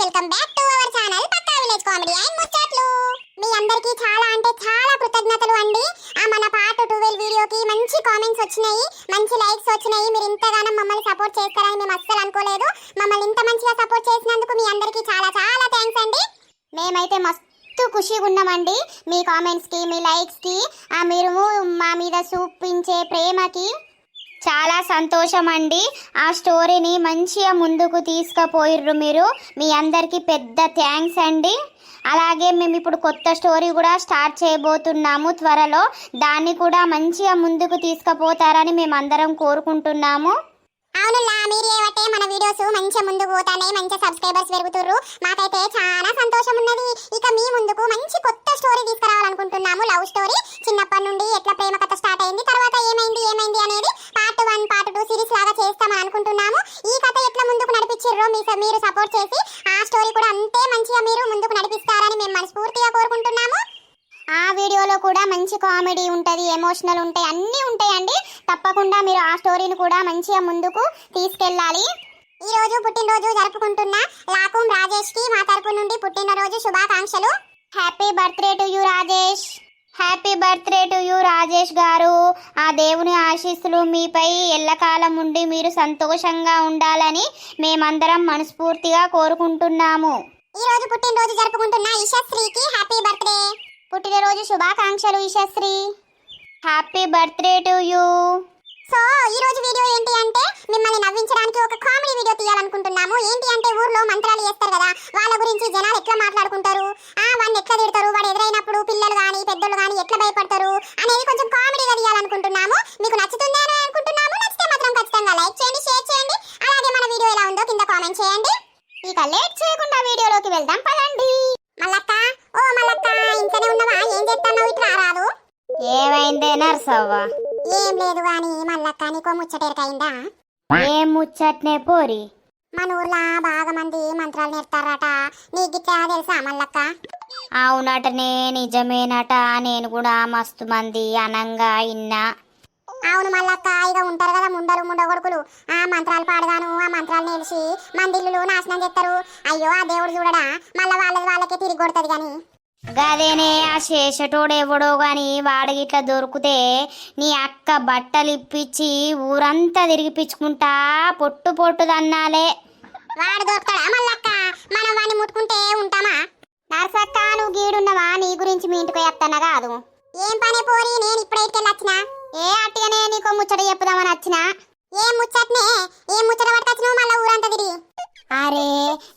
Welcome back to our channel Pakka village comedy. And ముచ్చట్లు. మీ అందరికీ చాలా అంటే చాలా కృతజ్ఞతలు అండి. ఆ మన పార్ట్ ట్వెల్వ్ వీడియోకి మంచి కామెంట్స్ వచ్చినాయి మంచి లైక్స్ వచ్చినాయి. మీరు ఇంతగానో మమ్మల్ని సపోర్ట్ చేస్తారని మేము అస్సలు అనుకోలేదు. మమ్మల్ని ఇంత మంచిగా సపోర్ట్ చేసినందుకు మీ అందరికీ చాలా చాలా థ్యాంక్స్ అండి. మేమైతే మస్తు ఖుషిగా ఉన్నామండి. మీ కామెంట్స్కి మీ లైక్స్కి ఆ మీరు మా మీద చూపించే ప్రేమకి. చాలా సంతోషం అండి ఆ స్టోరీని మంచిగా ముందుకు తీసుకుపోయిర్రు మీరు. మీ అందరికీ పెద్ద థ్యాంక్స్ అండి. అలాగే మేము ఇప్పుడు కొత్త స్టోరీ కూడా స్టార్ట్ చేయబోతున్నాము త్వరలో. దాన్ని కూడా మంచిగా ముందుకు తీసుకుపోతారని మేము అందరం కోరుకుంటున్నాము. అవునులా మీరు ఏవటే మన వీడియోస్ మంచిగా ముందుకు పోతాయి మంచి సబ్స్క్రైబర్స్ పెరుగుతుర్రు. మాకైతే చాలా సంతోషం ఉన్నది ఇక మీ ముందుకు మంచి కొత్త స్టోరీ తీసుకురావాలనుకుంటున్నాము. Love story. చిన్నప్పటి నుండి ఎట్లా ప్రేమ కథ స్టార్ట్ అయింది తర్వాత ఏమైంది ఏమైంది అనేది part one part two series లాగా చేస్తామని అనుకుంటున్నాము ఈ కథ ఎట్లా ముందుకు నడిపించిర్రో మీ మీరు సపోర్ట్ చేసి ఆ స్టోరీ కూడా అంతే మంచిగా మీరు ముందుకు నడిపిస్తారని మేము మనస్ఫూర్తిగా కోరుకుంటున్నాము ఆ వీడియోలో కూడా మంచి కామెడీ ఉంటుంది ఎమోషనల్ ఉంటాయి అన్నీ ఉంటాయండి తప్పకుండా మీరు ఆ స్టోరీని కూడా మంచిగా ముందుకు తీసుకెళ్ళాలి. ఈ రోజు పుట్టినరోజు జరుపుకుంటున్న లాకుం రాజేష్కి మా తరపు నుండి పుట్టినరోజు శుభాకాంక్షలు. Happy birthday to you Rajesh. Happy birthday to you Rajesh గారు. ఆ దేవుని ఆశీస్సులు మీపై ఎల్లకాలం ఉండి మీరు సంతోషంగా ఉండాలని మేమందరం మనస్ఫూర్తిగా కోరుకుంటున్నాము. ఈ రోజు పుట్టినరోజు జరుపుకుంటున్న ఈశాశ్రీకి హ్యాపీ బర్త్డే పుట్టినరోజు శుభాకాంక్షలు Eshasri happy birthday to you so ఈ రోజు వీడియో ఏంటి అంటే మిమ్మల్ని నవ్వించడానికి ఒక కామెడీ వీడియో తీయాలనుకుంటున్నాము. ఏంటి అంటే ఊర్లో మంత్రాలు చేస్తారు కదా వాళ్ళ గురించి జనాలు ఎట్లా మాట్లాడుకుంటారు? ఆ వాడిని ఎట్లా తిడతారు? వాడు ఎదురైనప్పుడు పిల్లలు కానీ పెద్దలు కానీ ఎట్లా భయపడతారు? అనేది కొంచెం కామెడీగా తీయాలనుకుంటున్నాము. మీకు నచ్చుతుంది అని అనుకుంటున్నాము. నచ్చితే మాత్రం ఖచ్చితంగా లైక్ చేయండి షేర్ చేయండి. అలాగే మన వీడియో ఎలా ఉందో కింద కామెంట్ చేయండి. ఇక లేట్ చేయకుండా వీడియోలోకి వెళ్దాం పదండి. మల్లక్క ఓ మల్లక్క ఇంట్లోనే ఉన్నావా? ఏం చేస్తున్నావు? ఇట్లా రాదు. ఏమైందే నర్సవ్వా? ఏం లేదు గాని మల్లక్క నీకో ముచ్చటేరకైందా ఏం ముచ్చట్నే పోరి? మన ఊర్లో బాగా మంది మంత్రాలు నేర్తారట. నీకు గిట్లా తెలుసా మల్లక్క? అవునటనే నిజమేనట. నేను కూడా మస్తు మంది అనంగా ఇన్నా. అవును మల్లక్క ఇక ఉంటారు కదా ముండలు ముండగొడుకులు. ఆ మంత్రాలు పాడగాను ఆ మంత్రాలు నేర్చి మందిల్లు నాశనం చేస్తారు అయ్యో ఆ దేవుడు చూడడా? మళ్ళా వాళ్ళది వాళ్ళకే తిరిగి కొడుతుంది గాని. గదేనే ఆ శేషటోడెవడో గాని వాడిగిట్లా దొరికితే నీ అక్క బట్టలు ఇప్పించి ఊరంతా తిరిగిపించుకుంటా పొట్టు పొట్టు దన్నాలే వాడు దొరుకుతాడా మల్లక్క? మనం వాడిని ముట్టుకుంటే ఉంటామా? నర్సక్క నువ్వు గీడున్నవా? నీ గురించి మీ ఇంటికి వస్తానా కాదు. ఏం పని పోరి? నేను ఇప్పుడే వచ్చినా. ఏ అట్టిగానే నీకో ముచ్చట చెప్పుదామని వచ్చినా? ఏం ముచ్చట్నే? ఏం ముచ్చట పట్టుకొచ్చినావు? మళ్ళా ఊరంతా తిరిగి. అరే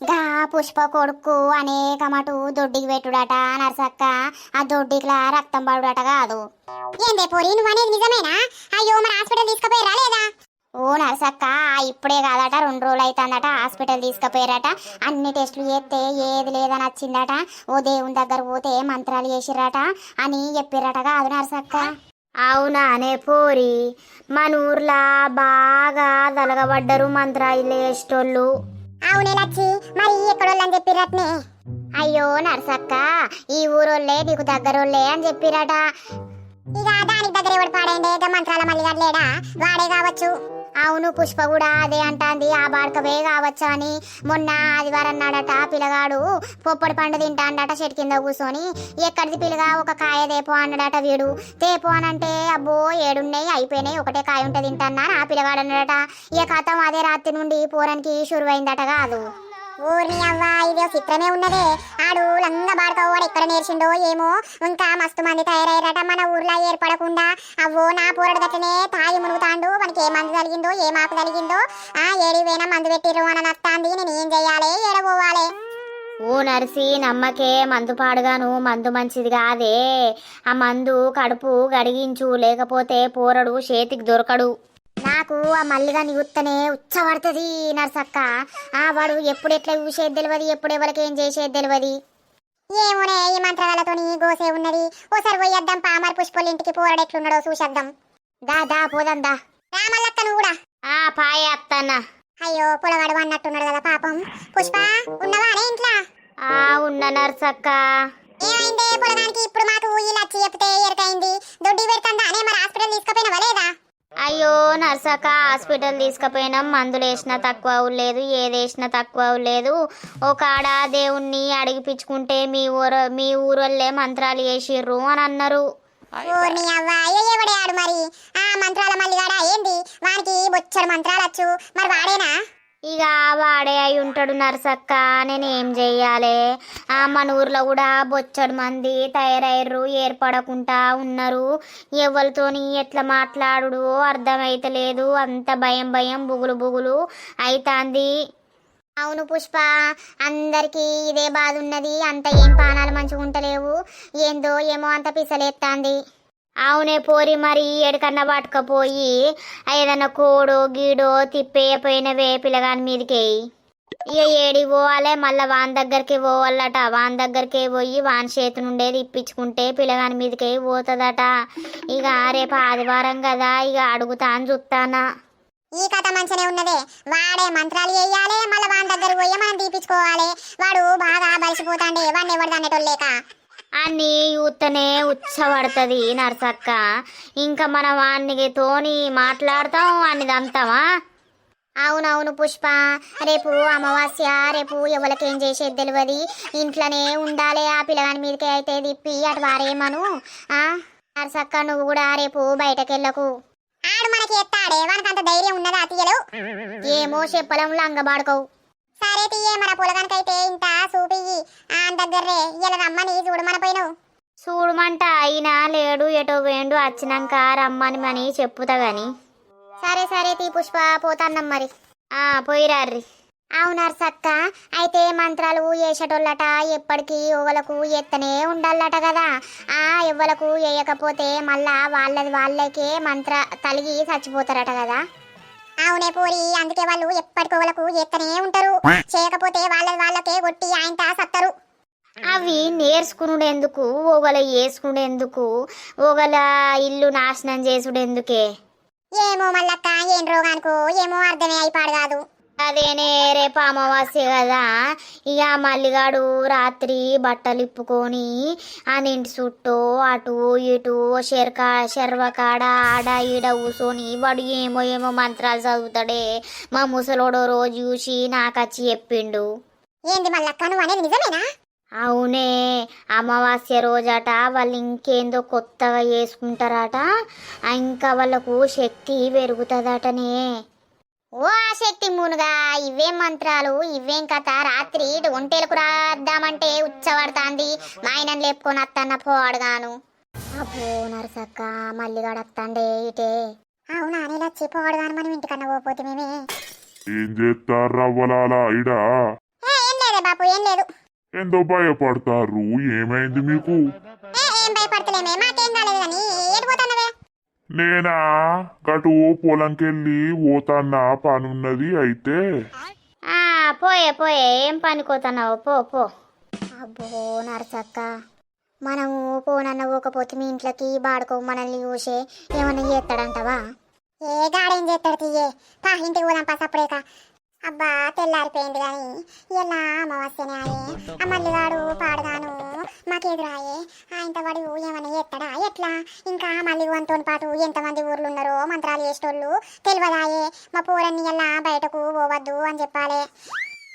గా పుష్ప కొడుకు అనేక మటు దొడ్డికి పెట్టుడట నర్సక్క. ఆ దొడ్డికిలా రక్తం పడుడట కాదు. ఏందే పోరి నువ్వు అనేది నిజమేనా? అయ్యో మరి హాస్పిటల్ తీసుకుపోయారా లేదా? ఓ నర్సక్క ఇప్పుడే కాదట రెండు రోజులు అవుతుందట హాస్పిటల్ తీసుకుపోయారట అన్ని టెస్టులు చేస్తే ఏది లేదని వచ్చిందట. ఓ దేవుని దగ్గర పోతే మంత్రాలు చేసిరట అని చెప్పిరట కాదు నర్సక్క. అవునా అనే పోరి మన ఊర్లో బాగా దలగబడ్డరు మంత్రాలు వేసేటోళ్ళు అవునే లచ్చి మరి ఎక్కడోళ్ళని చెప్పిరట్నే అయ్యో నర్సక్క ఈ ఊరోళ్ళే నీకు దగ్గరోళ్ళే అని చెప్పిరట ఇక దానికి దగ్గర ఎవడు పాడైండే ఇక మంత్రాల మల్లిగా లేడా? వాడే కావచ్చు. అవును పుష్ప కూడా అదే అంటాంది. ఆ బాడకవే కావచ్చు అని. మొన్న ఆదివారం నాడట పిల్లగాడు పొప్పడి పండు తింటాడట చెట్టు కింద కూర్చొని. ఎక్కడిది పిల్లగా ఒక కాయ తేపో అన్నాడట వీడు. తేపో అనంటే అబ్బో ఏడున్నాయి అయిపోయినాయి. ఒకటే కాయ ఉంటే తింటానా? ఆ పిల్లగాడు అన్నాడట ఇక కథం అదే రాత్రి నుండి పూరానికి షురువైందట కాదు. ఊరిని అవ్వ ఇది చిత్రమే ఉన్నదే. ఆడు లంగా బాడుకోవాడు ఎక్కడ నేర్చిండో ఏమో. ఇంకా మస్తు మంది తయారయ్యారట మన ఊర్లో ఏర్పడకుండా. అవ్వో నా పోరడు గట్లనే తాగి మునుగుతాండు. మనకి ఏ మందు కలిగిందో ఏ మాకు కలిగిందో ఆ ఏడిపోయినా మందు పెట్టిర్రు అని నత్తాంది నేను ఏం చెయ్యాలి? ఏడబోవాలి. ఓ నర్సి నమ్మకే మందు పాడుగాను మందు మంచిది కాదే. ఆ మందు కడుపు గడిగించు లేకపోతే పోరడు చేతికి దొరకడు. నాకు ఆ మల్లిగా చూస్తేనే ఉచ్చబడుతుంది నర్సక్క. ఆ వాడు ఎప్పుడు ఎట్లా చూసేది తెలియదు ఎప్పుడు ఎవరికి ఏం చేసేది తెలియదు ఏమోనే ఈ మంత్రాలతోని గోసే ఉన్నది. ఓసారి పోయేద్దాం పామర్ పుష్పల ఇంటికి పోరడు ఎట్లున్నాడో చూసేద్దాం. దా దా పోదాం దా. రామల్లక్క నువ్వు కూడా. ఆ పాయ అత్తన్న. అయ్యో పొలగాడు అన్నట్టున్నాడు కదా పాపం. పుష్ప ఉన్నవా అనే ఇంట్లో? ఆ ఉన్న నర్సక్క. ఏమైంది? పొలగానికి ఇప్పుడు మాకు ఇలా చెప్తే ఎరకైంది దొడ్డి పెడతాందా? అనే మరి హాస్పిటల్ తీసుకుపోయినవా లేదా? అయ్యో నర్సక హాస్పిటల్ తీసుకుపోయినాం. మందులు వేసినా తక్కువ లేదు ఏది వేసినా తక్కువ లేదు ఒక ఆడ దేవుణ్ణి అడిగిపించుకుంటే మీ ఊర మీ ఊరల్లే మంత్రాలు వేసిర్రు అని అన్నారు. ఓ నీ అవ్వ ఎవడే ఆడు మరి? ఆ మంత్రాల మల్లిగాడా? ఏంది? వానికి బొచ్చడు మంత్రాలు వచ్చు మరి వాడేనా? ఇక వాడే అయి ఉంటాడు నర్సక్క. నేను ఏం చెయ్యాలి? ఆ మన ఊర్లో కూడా బొచ్చడు మంది తయారయ్యారు ఏర్పడకుండా ఉన్నారు. ఎవరితోని ఎట్లా మాట్లాడు అర్థమైతలేదు. అంత భయం భయం బుగులు బుగులు అయితాంది. అవును పుష్ప అందరికీ ఇదే బాధ ఉన్నది. అంత ఏం పానాలు మంచిగా ఉంటలేవు ఏందో ఏమో అంత పిసలేస్తాంది అవునే పోరి మరి ఎడకన్నా పట్టుకపోయి ఏదన్నా కోడో గీడో తిప్పేయపోయినవే పిల్లగాని మీదకి. ఇక ఏడికి పోవాలి మళ్ళీ వాన్ దగ్గరికి పోవాలట. వాన్ దగ్గరికి పోయి వాని చేతి నుండేది ఇప్పించుకుంటే పిల్లగాని మీదకి పోతుందట. ఇక రేపు ఆదివారం కదా ఇక అడుగుతా అని చూస్తానా ఈ కథ మంచిగానే ఉన్నదే. వాడే మంత్రాలు చేయాలి మళ్ళీ వాని దగ్గర పోయి మనం తీపించుకోవాలి వాడు బాగా బలిసిపోతాండే వాడిని ఎవరు లేక. అన్ని యూత్తనే ఉచ్చబడుతుంది నర్సక్క. ఇంకా మనం వానికి తోని మాట్లాడతాం వాడిని దంతామా? అవునవును పుష్ప. రేపు అమావాస్య రేపు ఎవరికేం చేసేది తెలియదు ఇంట్లోనే ఉండాలి ఆ పిల్లగాని మీదకి అయితే తిప్పి అటు వారేమను? నర్సక్క నువ్వు కూడా రేపు బయటకెళ్ళకు. ఆడు మనకి ఎత్తాడే. వానికి అంత ధైర్యం ఉన్నదా ఏమో చెప్పలం లంగబాడుకోవు. సరే తీయే మన పొలగానికైతే ఇంత సూపియ్యి ఆ దగ్గరే ఇలా రమ్మని చూడు మన పోయినావు చూడమంట అయినా లేడు ఎటో వేండు వచ్చినాక రమ్మని మని చెప్పుతా గాని. సరే సరే తీ పుష్ప పోతాన్నం మరి. ఆ పోయిరార్రి అవునారు సక్క అయితే మంత్రాలు వేసేటోళ్ళట ఎప్పటికీ ఓవలకు ఎత్తనే ఉండాలట కదా. ఆ ఎవ్వలకు వేయకపోతే మళ్ళా వాళ్ళది వాళ్ళకే మంత్ర తలిగి చచ్చిపోతారట కదా. అవునే పూరి అందుకే వాళ్ళు ఎప్పటికోవలకు ఎత్తనే ఉంటారు. చేయకపోతే వాళ్ళ వాళ్ళకే కొట్టి ఆయన సత్తరు. అవి నేర్చుకునేందుకు ఒకల వేసుకునేందుకు ఒకల ఇల్లు నాశనం చేసుడెందుకే? ఏమో మల్లక్క ఏం రోగానికో ఏమో అర్థమే అయిపాడు కాదు. అదేనే రేపు అమావాస్య కదా. ఇక మల్లిగాడు రాత్రి బట్టలు ఇప్పుకొని ఆ ఇంటి చుట్టూ అటు ఇటు చెరక చెరవకాడ ఆడ ఈడ కూసోని వాడు ఏమో ఏమో మంత్రాలు చదువుతాడే. మా ముసలోడు రోజు చూసి నాకచ్చి చెప్పిండు. ఏంది మల్లక్క నువ్వు అనేది నిజమేనా? అవునే అమావాస్య రోజట వాళ్ళు ఇంకేందో కొత్తగా చేసుకుంటారట. ఇంకా వాళ్ళకు శక్తి పెరుగుతుందటనే. ఓ ఆ శక్తి మునుగా ఇవేం మంత్రాలు ఇవేం కథ? రాత్రి ఒంటేలకు రాద్దామంటే ఉచ్చబడతాంది. మా ఆయనను లేపుకొని అత్తన్న పోవాడుగాను అబ్బో నరసక్క మల్లిగాడు అత్తండే ఇటే. అవునా నేను వచ్చి పోవడదాని మనం ఇంటికన్నా పోతే మేమే. ఏం చేస్తారు రవ్వలాలా ఇడా ఏ, లేదే బాపు ఏం లేదు. ఎంతో భయపడతారు ఏమైంది మీకు? ఏ, భయపడతలేమే మాకేం కాలేదు కానీ నేనా? గటు పొలంకెళ్ళి పోతానా పనున్నది అయితే. ఆ పోయే పోయే. ఏం పనికోతున్నావు? పో పో. అబ్బో నరసక్క. మనము పోనన్న పోకపోతే మీ ఇంట్లోకి బాడుకో మనల్ని చూసే. ఏమన్నా చేస్తాడంటావా? ఏ గాడేం చేస్తాడు తీయే? పా ఇంటికి పోదాం పా సప్పుడేక. అబ్బా తెల్లారిపోయింది కానీ ఇలా అమావాస్యనే ఆయే ఆ పాడుగా మాకెదురాయే? ఆయనతో వాడు ఏమైనా ఎత్తడా? ఎట్లా? ఇంకా మళ్ళీ వంతో పాటు ఎంతమంది ఊర్లు ఉన్నారో మంత్రాలు చేసేటోళ్ళు తెలియదాయే మా పూరన్ని ఇలా బయటకు పోవద్దు అని చెప్పాలి.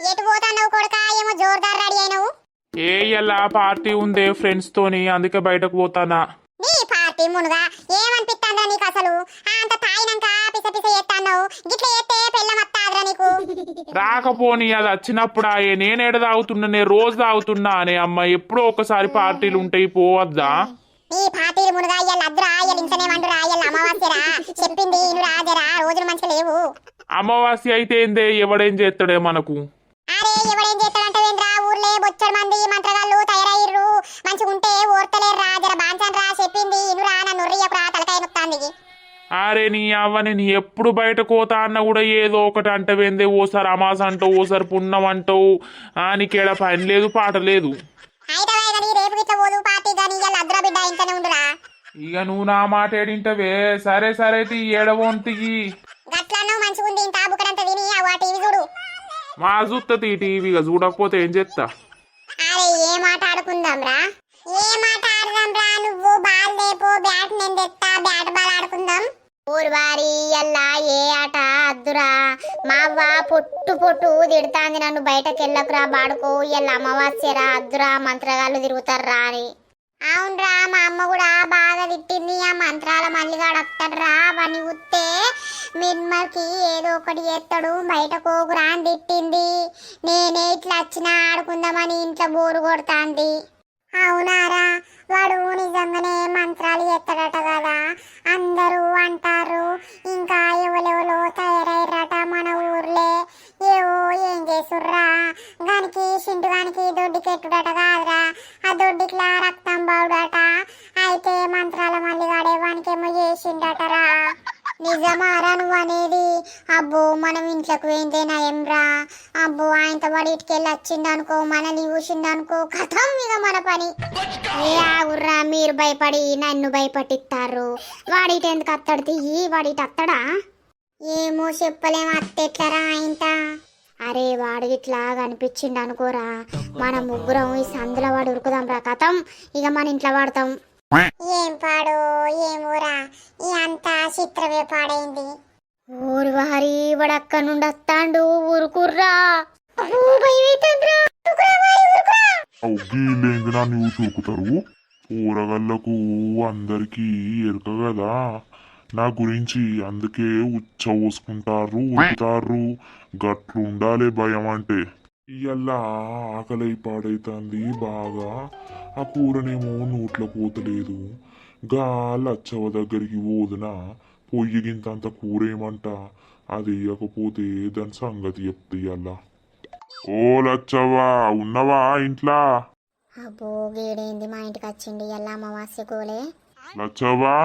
ఎటు పోతావు కొడుక? ఏమో జోర్దార్ రెడీ అయినావు. ఏ ఇలా పార్టీ ఉందే ఫ్రెండ్స్ తోని అందుకే బయటకు పోతానా? మునుగా ఏమనిపిస్తాందా నీకు అసలు? అంత తాయినాక పిస పిస చేస్తాన్నావు గిట్ల చేస్తే పెళ్ళం వస్తాదిరా నీకు. రాకపోని అది వచ్చినప్పుడు ఆయే నేను ఎడ తాగుతున్నా నేను రోజు తాగుతున్నా అనే అమ్మ ఎప్పుడో ఒకసారి పార్టీలు ఉంటాయి పోవద్దా? నీ పార్టీలు మునుగా ఇయ్యాల అద్దురా ఇయ్యాల వండురా ఇయ్యాల అమావాస్యరా. చెప్పింది ఇను రోజులు మంచిగా లేవు. అమావాస్య అయితే ఏందే? ఎవడేం చేస్తాడే మనకు? అరే ఎవడేం చేస్తాడంటే ఊర్లే బొచ్చడు మంది మంత్రగాళ్ళు తలకాయ అరే నీ అవ్వ నేను ఎప్పుడు బయటకు పోతా అన్న కూడా ఏదో ఒకటి అంటవేందే ఓసారి అమాస అంటావు ఓసారి పుణ్యం అంటావు. నీకేడ పని లేదు పాట లేదు. ఇక నువ్వు నా మాట ఏడింటవే సరే సరే తీ ఏడవోంతికి మా చూస్తుంది టీవీగా చూడకపోతే ఏం చేస్తా అరే ఏ మాట ఆడుకుందాం రా ఏ మాట ఆడదాం రా నువ్వు? బాల్ లేపో బ్యాట్ నేను తెస్తా బ్యాట్ బాల్ ఆడుకుందాం. ఊరువారి ఎల్లా ఏ ఆట అద్దురా? మా అవ్వ పొట్టు పొట్టు తిడుతాంది నన్ను బయటకు వెళ్ళకురా బాడుకో. ఎల్ల అమావాస్యరా అద్దురా మంత్రగాళ్ళు తిరుగుతారా అని. అవునరా మా అమ్మ కూడా బాగా తిట్టింది. ఆ మంత్రాల మల్లిగాడు వస్తాడురా అని ఉత్తే మిమ్మల్కి ఏదో ఒకటి చేస్తాడు బయట కోకురా అని తిట్టింది. నేనే ఇట్లా వచ్చినా ఆడుకుందామని ఇంట్లో బోరు కొడుతాంది. అవునారా? వాడు నిజంగానే మంత్రాలు ఎత్తడట కదా. అందరూ అంటారు ఇంకా ఎవరెవరో తయారయ్యారట మన ఊర్లే. ఏవో ఏం చేసుర్రా గానికి సింటు గానికి దొడ్డికెట్టుడట కాదురా. ఆ దొడ్డికిలా రక్తం బావుడట. అయితే మంత్రాల మల్లిగాడే వానికేమో చేసిండటరా? నిజమారా నువ్వు అనేది అబ్బో మనం ఇంట్లోకి పోయిందే నయంరా. అబ్బో ఆయనతో వాడి ఇటుకెళ్ళి వచ్చిందనుకో మనల్ని చూసిందనుకో కథం ఇక మన పని. ఏ ఆగుర్రా మీరు భయపడి నన్ను భయపట్టిస్తారు వాడిటి ఎందుకు అత్తడు తీయి వాడిటి అత్తడా? ఏమో చెప్పలేము అత్తెట్లరా ఆయంత అరే వాడు ఇట్లా కనిపించిండు అనుకోరా మన ముగ్గురం ఈ సందులో వాడు ఉరుకుదాం రా కథం. ఇక మన ఇంట్లో వాడతాం. ఏం పాడు ఏం ఊరా? ఈ అంతా చిత్రమే పాడైంది. ఊరు వారి వాడు అక్కడ నుండి వస్తాండు ఊరుకుర్రా నన్ను చూసి ఉరుకుతారు ఊరగల్లకు అందరికీ ఎరుక కదా నా గురించి అందుకే ఉచ్చ పోసుకుంటారు ఉరుకుతారు గట్లు ఉండాలి భయం అంటే ఇయ్యల్లా ఆకలి పాడైతుంది బాగా. ఆ కూరనేమో నోట్లో పోతలేదు. గా లచ్చవ దగ్గరికి పోదునా పొయ్యి గింతంత కూర ఏమంట అది ఇయ్యకపోతే దాని సంగతి చెప్తే ఇయ్యల్లా. ఓ లచ్చవ్వా ఉన్నవా ఇంట్లా? అబ్బో గేడేంది మా ఇంటికి వచ్చిండి ఎలా అమావాస్య గోలే లచ్చవ్వా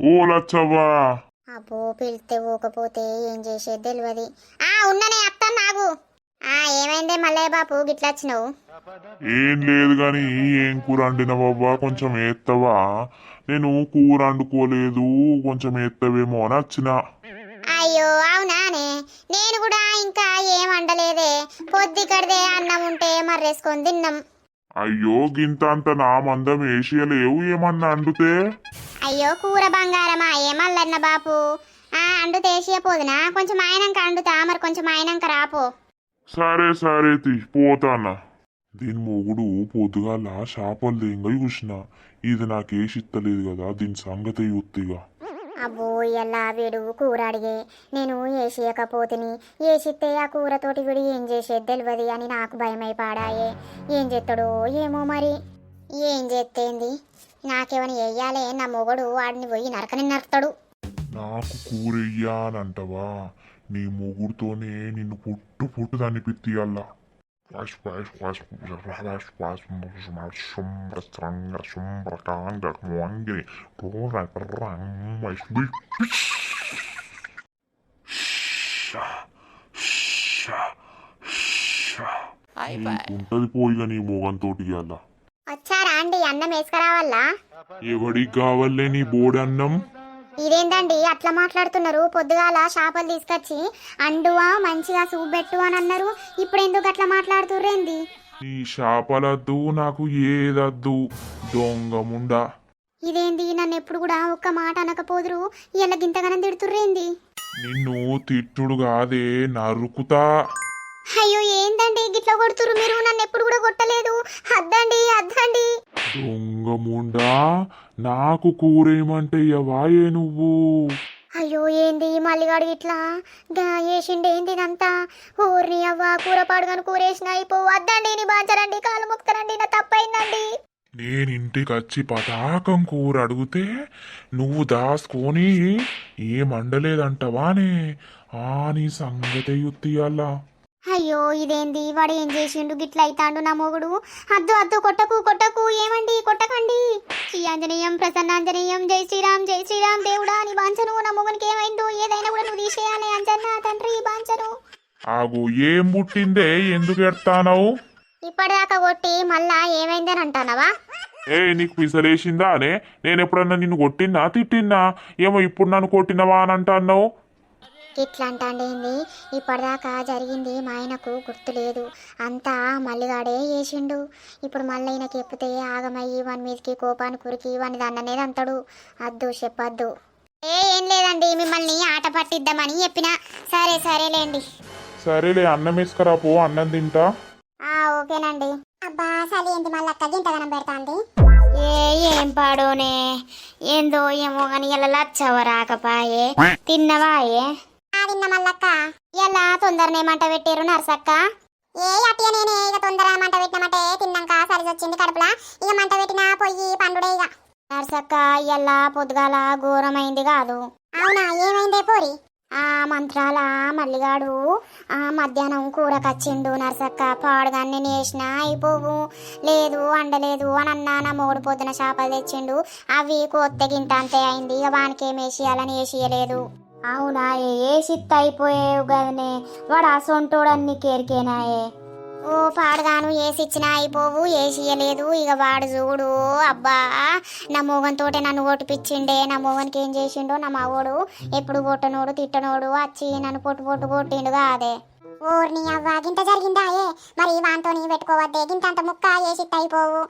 ఓ లచ్చవ్వా అబ్బో పిలిస్తే ఊకపోతే ఏం చేసేది తెలియదు ఆ ఉన్ననే అత్త నాగు ఏమైందే మల్లయ్య బాపు గిట్లా వచ్చినావు? ఏం లేదు గాని ఏం కూర వండినవవ్వా కొంచెం ఏత్తవా? నేను కూర వండుకోలేదు కొంచెం ఏత్తవేమో అని వచ్చిన. అయ్యో అవునానే నేను కూడా ఇంకా ఏం వండలేదే. పొద్దుకడిదే అన్నం ఉంటే మర్రేసుకొని తిన్నాం. అయ్యో గింత అంత నా మందం ఏషియలేవు ఏమన్నా అండుతే? అయ్యో కూర బంగారమా? ఏ మల్లన్న బాపు ఆ అండు తేసియ పోదునా? కొంచెం ఆయనంక అండుతా మరి కొంచెం ఆయనంక రాపో. సరే సరే తి పోతానా. దీని మొగుడు పొద్దుగాల చేపలు దేంగా చూసిన. ఇది నాకేసిత్తలేదు కదా దీని సంగతి యుత్తిగా. అబ్బో ఎలా వీడు కూర అడిగే? నేను ఏసియకపోతిని ఏసిస్తే ఆ కూరతోటి వీడు ఏం చేసేది తెలియదు అని నాకు భయమైపాడాయే. ఏం చేస్తాడో ఏమో మరి. ఏం చేస్తేంది నాకేమని వెయ్యాలే నా మొగడు వాడిని పోయి నరకని నరుకుతాడు నాకు కూర ఇయ్యానంటవా నీ మొగుడుతోనే నిన్ను పుట్టు పుట్టు దాన్ని పిత్తియల్లా wash wash wash wash wash శుంభ్ర స్త్రంగ శుంభ్ర కాంగ వంగిరి ఉంటది పోయిగా నీ మొగంతోటి ఇయ్యాల వచ్చారా అండి అన్నం వేసుకురావాలా? ఎవడికి కావాలే నీ బోడన్నం? ఇదేందండి? అట్లా మాట్లాడుతున్నారు. పొద్దుగాల చేపలు తీసుకొచ్చి అండువా మంచిగా చూపెట్టు అని అన్నారు. ఇప్పుడు ఎందుకు అట్లా మాట్లాడుతుర్రేంది? నీ శాపలద్దు నాకు ఏదద్దు. దొంగ ముండా. ఇదేంది? నన్ను ఎప్పుడు కూడా ఒక్క మాట అనకపోదురు. ఇలా గింతగానం తిడుతుర్రేంది? నిన్ను తిట్టుడు కాదే నరుకుతా. అయ్యో ఏందండి? గిట్ల కొడుతురు మీరు? నన్ను ఎప్పుడు కూడా కొట్టలేదు. అద్దండి అద్దండి. దొంగ ముండా. నాకు కూరేమంటే ఎవాయే నువ్వు? అయ్యో ఏంది మల్లిగాడు ఇట్లా? గా వేసిండి ఏంది ఇదంతా? ఊరిని అవ్వ కూర పాడుగాను కూరేసిన అయిపో వద్దండి నీ బాంచరండి కాలు ముక్తరండి నా తప్పైందండి. నేనింటికి వచ్చి పతాకం కూర అడిగితే నువ్వు దాసుకొని ఏమండలేదంటవానే. ఆ నీ సంగతే యుత్తియాలా అయ్యో ఇదేంది? వాడు ఏం చేసిండు? గిట్ల అయితాండు నా మొగుడు. అద్దు అద్దు కొట్టకు కొట్టకు ఏమండి? కొట్టకండి. శ్రీ ఆంజనేయం ప్రసన్నాంజనేయం జై శ్రీరామ్ జై శ్రీరామ్ దేవుడా నీ బాంచను నా మొగునికి ఏమైందో? ఏదైనా కూడా నువ్వు తీసేయాలి అంజన్న తండ్రి బాంచను. ఆగు ఏం పుట్టిందే? ఎందుకు ఎడతానవు? ఇప్పటిదాకా కొట్టి మళ్ళా ఏమైందని అంటానవా? ఏ నీకు పిసలేసిందా అనే? నేను ఎప్పుడన్నా నిన్ను కొట్టినా తిట్టినా ఏమో ఇప్పుడు నన్ను కొట్టినవా అని అంటున్నావు? ఇట్లా అంటాండేంది ఇప్పటిదాకా జరిగింది మా ఆయనకు గుర్తులేదు. అంతా మల్లిగాడే చేసిండు ఇప్పుడు మళ్ళీ ఈయనకి ఎప్పితే ఆగమయ్యి వాని మీదకి కోపాన్ని కురికి వాని దన్ననేది అంటాడు అద్దు చెప్పద్దు. ఏ ఏం లేదండి మిమ్మల్ని ఆట పట్టిద్దామని చెప్పిన. సరే సరేలేండి. సరేలే అన్నం వేసుకురా పో అన్నం తింటా. ఆ ఓకేనండి. అబ్బా సలి ఏంటి మళ్ళీ అక్క గింతగనం పెడతాంది? ఏ ఏం పాడోనే? ఏందో ఏమో కానీ ఇలా లచ్చవ రాకపాయే తిన్నవాయే? విన్న మల్లక్క. ఇలా తొందరనే మంట పెట్టారు నర్సక్క? ఏ అట్టిగా నేనే ఇక తొందర మంట పెట్టినమంటే తిన్నాక సరిదొచ్చింది కడుపులా. ఇక మంట పెట్టినా పొయ్యి పండుడే ఇక. నర్సక్క ఇలా పొద్దుగాల ఘోరమైంది కాదు. అవునా ఏమైందే పోరి? ఆ మంత్రాల మల్లిగాడు ఆ మధ్యాహ్నం కూరకొచ్చిండు నర్సక్క. పాడుగాన్ని నేసిన అయిపోవు. లేదు అండలేదు అని అన్న నా మూడు పొద్దున చేపలు తెచ్చిండు. అవి కొత్త గింత అంతే అయింది. ఇక వానికి అలా నేసియలేదు వేసియలేదు అవునా ఏ సిత్త అయిపోయావు కదనే వాడు అసొంటోడన్ని కేరికేనాయే? ఓ పాడుగాను ఏసిచ్చినా అయిపోవు ఏసియలేదు ఇక వాడు చూడు అబ్బా! నా మోగన్తోటే నన్ను ఓటిపిచ్చిండే నా మోగన్కి ఏం చేసిండో నా మావోడు ఎప్పుడు కొట్టనోడు తిట్టనోడు వచ్చి నన్ను పొట్టు పొట్టు కొట్టిండు కాదే. ఓర్ని అవ్వ గింత జరిగిందా ఏ మరి వాంతో నీ పెట్టుకోవద్దే గింత అంత ముక్క వేసి అయిపోవు?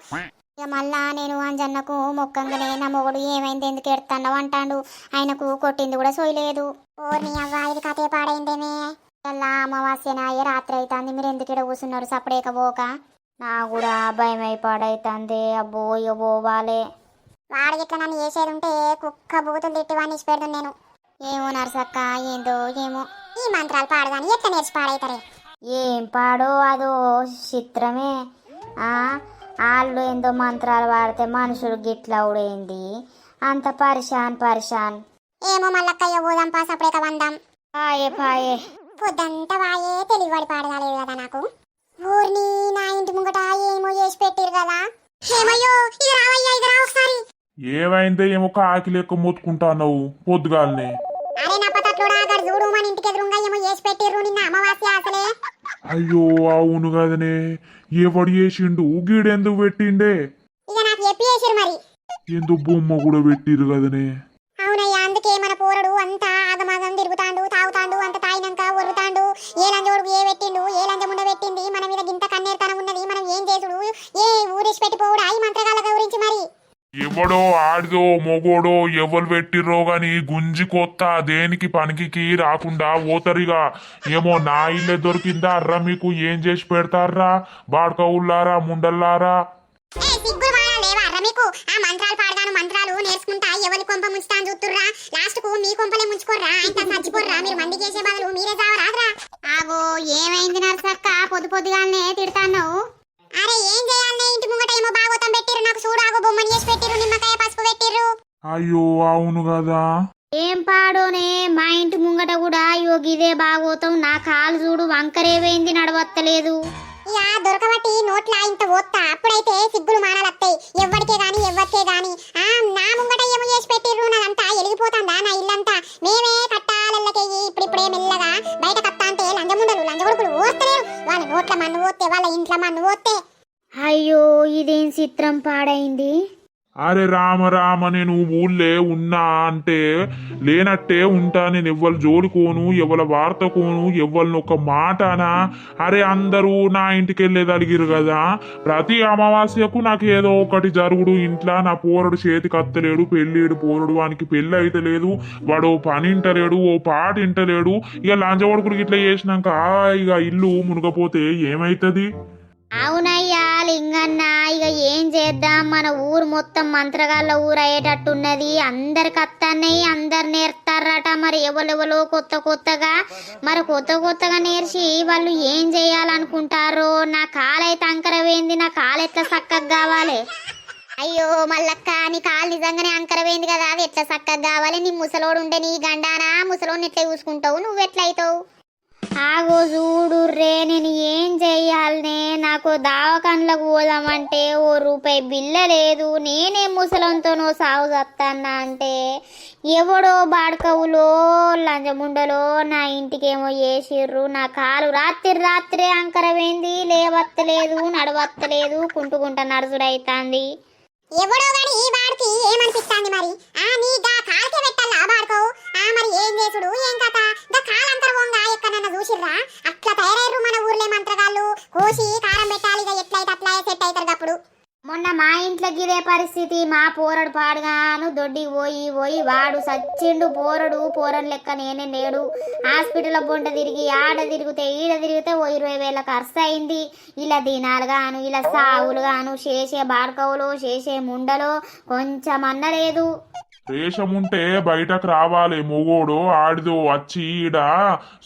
ఇక మళ్ళా నేను అంజన్నకు మొక్కంగానే నా మొగుడు ఏమైంది? ఎందుకు ఎడతావు అంటాడు. ఆయనకు కొట్టింది కూడా సోయలేదు. ఓర్ని అవ్వ ఇది కథే పాడైందేమే అలా అమావాస్యనాయే రాత్రి అవుతుంది మీరు ఎందుకు ఇక్కడ కూర్చున్నారు? సపడేకపోక నా కూడా భయం అయిపాడైతుంది అబ్బో ఇక పోవాలే. వాడు ఇట్లా నన్ను చేసేది ఉంటే కుక్క బూతులు తిట్టి వాడిని ఇచ్చిపెడుతుంది నేను. ఏమో నరసక్క ఏందో ఏమో. ఈ మంత్రాలు పాడగాని ఎట్లా నేర్చి పాడైతారే? ఏం పాడో అదో చిత్రమే. ఆ వాళ్ళు ఏందో మంత్రాలు వాడితే మనుషులు గిట్ల ఉడైంది అంత పరిశాన్ పరిశాన్. ఏమో మల్లక్కయ్య పోదాం పాస్ అప్పుడే వందాం. పాయే పాయే. పొద్దంతా వాయే తెలివివాడి పాడగాలేదు కదా నాకు. ఊరిని నా ఇంటి ముంగట ఏమో చేసి పెట్టిరు కదా. ఏమయ్యో ఇది రావయ్యా ఇది రా ఒకసారి. ఏమైందే ఏమో కాకి లెక్క మొత్తుకుంటావు పొద్దుగాలనే. అరే నా పతట్లోడా అక్కడ చూడు మన ఇంటికి ఎదురుగా ఏమో చేసి పెట్టిర్రు నిన్న అమావాస్య అసలే. అయ్యో అవును కదనే. ఎవడు చేసిండు? గీడెందుకు పెట్టిండే? ఎందు బొమ్మ కూడా పెట్టిరు కదనే? ఎవడో ఆడిదో మొగోడో ఎవరు పెట్టిర్రో గాని గుంజి కొత్త దేనికి పనికికి రాకుండా ఓతరిగా. ఏమో నా ఇల్లే దొరికిందా? అర్రా మీకు ఏం చేసి పెడతారా బాడకవుల్లారా ముండల్లారా? ఏ సిగ్గులు మీకు. ఆ మంత్రాలు పాడగాను మంత్రాలు నేర్చుకుంటా ఎవరి కొంప ముంచుతాను చూస్తుర్రా లాస్ట్కు మీ కొంపలే ముంచుకోర్రా. ఇంత చచ్చిపోర్రా. మీరు మంది చేసే బదులు మీరే చావరాదురా. ఆగో ఏమైంది నరసక్క? పొద్దు పొద్దుగానే తిడతాను అయ్యో అవును కదా. ఏం పాడోనే మా ఇంటి ముంగట కూడా అయ్యో గిదే బాగోతాం. నా కాలు చూడు వంకరేవైంది నడవత్తలేదు. ఇక దొరకబట్టి నోట్ల ఇంత ఓత్తా అప్పుడైతే సిగ్గులు మానాలత్తాయి. ఎవ్వడికే గాని ఎవ్వరికే గాని. ఆ నా ముంగట ఏమో చేసి పెట్టిర్రు నాదంతా. ఎలిగిపోతాందా నా ఇల్లంతా? మేమే కట్టాలెల్లకెయ్యి ఇప్పుడిప్పుడే మెల్లగా బయట కత్తా అంటే లంజముండలు. లంజగొడుకులు ఓస్తలేరు. వాళ్ళ నోట్ల మన్ను ఓస్తే వాళ్ళ ఇంట్ల మన్ను ఓస్తే అయ్యో ఇదేం చిత్రం పాడైంది? అరే రామ రామ నేను ఊళ్ళే ఉన్నా అంటే లేనట్టే ఉంటా నేను ఎవ్వరు జోడుకోను ఎవరి వార్త కోను ఎవరిని ఒక మాటనా? అరే అందరూ నా ఇంటికి వెళ్ళేది అడిగిరు కదా. ప్రతి అమావాస్యకు నాకు ఏదో ఒకటి జరుగుడు. ఇంట్లో నా పోరడు చేతికి అత్తలేడు పెళ్ళిడు పోరడు వానికి పెళ్ళి అయితే లేదు. వాడు ఓ పని ఇంటలేడు ఓ పాట ఇంటలేడు. ఇక లంచవడుకుడు ఇట్లా చేసినాక ఇక ఇల్లు మునగపోతే ఏమైతుంది? అవునయ్యా లింగన్న ఇక ఏం చేద్దాం? మన ఊరు మొత్తం మంత్రగాళ్ళ ఊరు అయ్యేటట్టున్నది అందరికి అత్తన్నాయి అందరు నేర్తారట మరి ఎవరెవరో కొత్త కొత్తగా. మరి కొత్త కొత్తగా నేర్చి వాళ్ళు ఏం చేయాలనుకుంటారో? నా కాలైతే అంకరవేంది నా కాలు ఎట్లా చక్కగా కావాలి. అయ్యో మల్లక్క నీ కాలు నిజంగానే అంకరవేంది కదా అది ఎట్లా చక్కగా కావాలి? నీ ముసలోడు ఉండే నీ గండానా? ముసలోడిని ఎట్లా చూసుకుంటావు? నువ్వు ఎట్లయితావు ఆగో చూడు రే నేను ఏం చెయ్యాలనే? నాకు దావకండ్లకు పోదామంటే ఓ రూపాయి బిల్ల లేదు. నేనే ముసలంతోనో సాగు చెప్తానా అంటే ఎవడో బాడకవులో లంజముండలో నా ఇంటికేమో చేసిర్రు నా కాలు రాత్రి రాత్రే అంకరమైంది లేవత్తలేదు నడవత్తలేదు కుంటుకుంట నడుచుడైతాంది. ఎవడో గాని ఈ వాడికి ఏమనిపిస్తాంది మరి? ఆ నీ గా కాలకే పెట్టాలా బాడుకో ఆ మరి ఏం చేసుడు? ఏం కథ? గా కాలంతర వంగా ఎక్కడన్నా చూసిర్రా? అట్లా తయారయ్యారు మన ఊర్లే మంత్రగాళ్ళు. కోసి కారం పెట్టాలి ఇక ఎట్లయితే అట్లా సెట్ అవుతారు అప్పుడు. మొన్న మా ఇంట్లో ఇదే పరిస్థితి. మా పోరడు పాడుగాను దొడ్డి పోయి పోయి వాడు సచ్చిండు పోరడు. పోరడు లెక్క నేనే నేడు. హాస్పిటల్ బొంట తిరిగి ఆడ తిరిగితే ఈడ తిరిగితే ఓ ఇరవై వేల ఖర్చు అయింది. ఇలా దినాలు గాను ఇలా సావులు గాను చేసే బాడకవులు చేసే ముండలో కొంచెం అన్నలేదు. ఉంటే బయటకు రావాలి. మొగోడు ఆడిదో వచ్చి ఈడ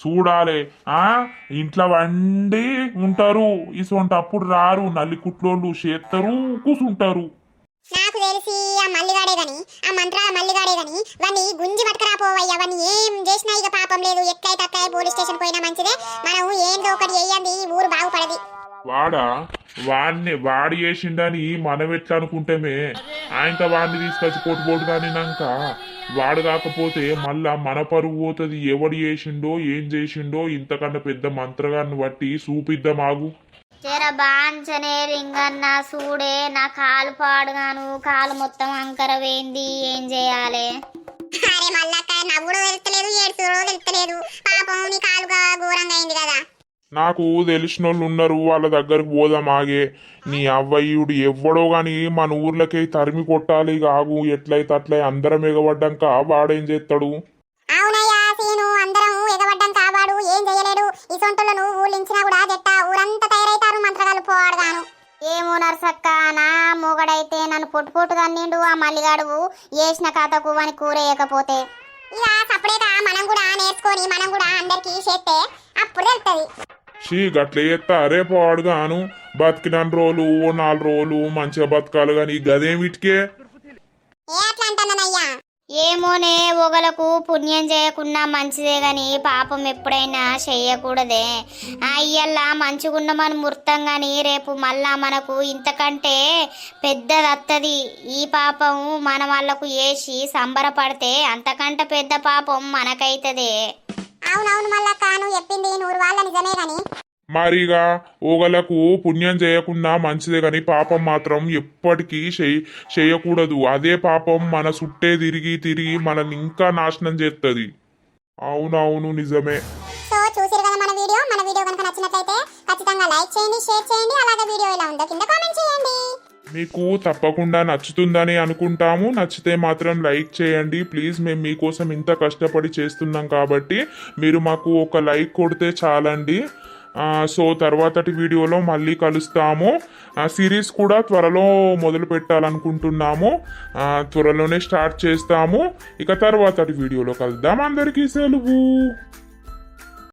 చూడాలి. ఆ? ఇంట్లో వండి ఉంటారు. ఇసొంటి అప్పుడు రారు. నల్లి కుట్లోళ్ళు చేస్తారు కూసుంటారు. నాకు తెలిసి ఆ మల్లిగాడే గని ఆ మంత్రాల మల్లిగాడే గని వాడిని గుంజి పట్టుకురాపోవయ్యా. ఏం చేసినా ఇక పాపం లేదు. ఎక్కై తక్కై పోలీస్ స్టేషన్ పోయినా మంచిదే. మనం ఏందో ఒకటి వేయండి ఈ ఊరు బాగుపడది. వాడా? వాడిని వాడి చేసిండని మనం ఎట్లా అనుకుంటేమే? ఆయనతో వాడిని తీసుకొచ్చి పొట్టుపోటు కానినాక వాడు కాకపోతే మళ్ళా మన పరువు పోతుంది. ఎవడు చేసిండో ఏం చేసిండో ఇంతకన్నా పెద్ద మంత్రగాన్ని బట్టి చూపిద్దాం ఆగు. బాంచనే రింగన్న చూడే నా కాలు పాడుగాను కాలు మొత్తం అంకర వేయింది ఏం చేయాలి? అరే మల్లక్క నవ్వుడు తెలుస్తలేదు ఏడుచుడో తెలుస్తలేదు పాపం నీ కాలుగా ఘోరంగా అయింది కదా. నాకు తెలిసిన వాళ్ళు ఉన్నారు వాళ్ళ దగ్గరకు పోదాం ఆగే. నీ అవ్వయ్యుడు ఎవ్వడో గాని మన ఊర్లకి తరిమి కొట్టాలి ఇక ఆగు. ఎట్లయితే అట్లయి అందరం ఎగబడ్డాక వాడేం చేస్తాడు అవునయ్యా సీను అందరం ఎగబడ్డం కావాడు ఏం చేయలేడు. ఈ సొంతలను ఊళ్ళించినా కూడా జట్ట ఊరంతా తయారైతారు మంత్రగాలు పోవాడుగాను. ఏమో నరసక్క నా మొగడైతే నన్ను పొట్టు పొట్టు తన్నిండు ఆ మల్లిగాడు వేసిన కథకు అని కూరేయకపోతే ఇక సపరేట్గా మనం కూడా నేర్చుకొని మనం కూడా అందరికి చేస్తే అప్పుడు తెలుస్తుంది షీ గట్ల చేస్తా అరే పాడుగాను బతికిన రోజులు ఓ నాలుగు రోజులు మంచిగా బతకాలి కానీ గదేం ఇటుకే? ఏమోనే ఒగలకు పుణ్యం చేయకుండా మంచిదే గాని పాపం ఎప్పుడైనా చేయకూడదే అయ్యల్లా మంచిగున్నమని ముర్తం గాని రేపు మళ్ళా మనకు ఇంతకంటే పెద్దదత్తది. ఈ పాపం మన వాళ్ళకు వేసి సంబరపడితే అంతకంటే పెద్ద పాపం మనకైతదే. అవునవును మల్లక్క నువ్వు చెప్పింది నూరు వాళ్ళ నిజమే గాని. మరిగా ఓగలకు పుణ్యం చేయకుండా మంచిదే కానీ పాపం మాత్రం ఎప్పటికీ చేయకూడదు. అదే పాపం మన చుట్టే తిరిగి తిరిగి మనల్ని ఇంకా నాశనం చేస్తుంది అవునవును నిజమే. సో చూసిరు కదా మన వీడియో? మన వీడియో కనుక నచ్చినట్లయితే ఖచ్చితంగా లైక్ చేయండి షేర్ చేయండి అలాగే వీడియో ఉందో కింద కామెంట్ చేయండి. మీకు తప్పకుండా నచ్చుతుందని అనుకుంటాము. నచ్చితే మాత్రం లైక్ చేయండి. ప్లీజ్ మేము మీకోసం ఇంత కష్టపడి చేస్తున్నాం కాబట్టి మీరు మాకు ఒక లైక్ కొడితే చాలండి. సో తర్వాతటి వీడియోలో మళ్ళీ కలుస్తాము. సిరీస్ కూడా త్వరలో మొదలు పెట్టాలనుకుంటున్నాము. త్వరలోనే స్టార్ట్ చేస్తాము. ఇక తర్వాతటి వీడియోలో కలుద్దాం. అందరికీ సెలవు.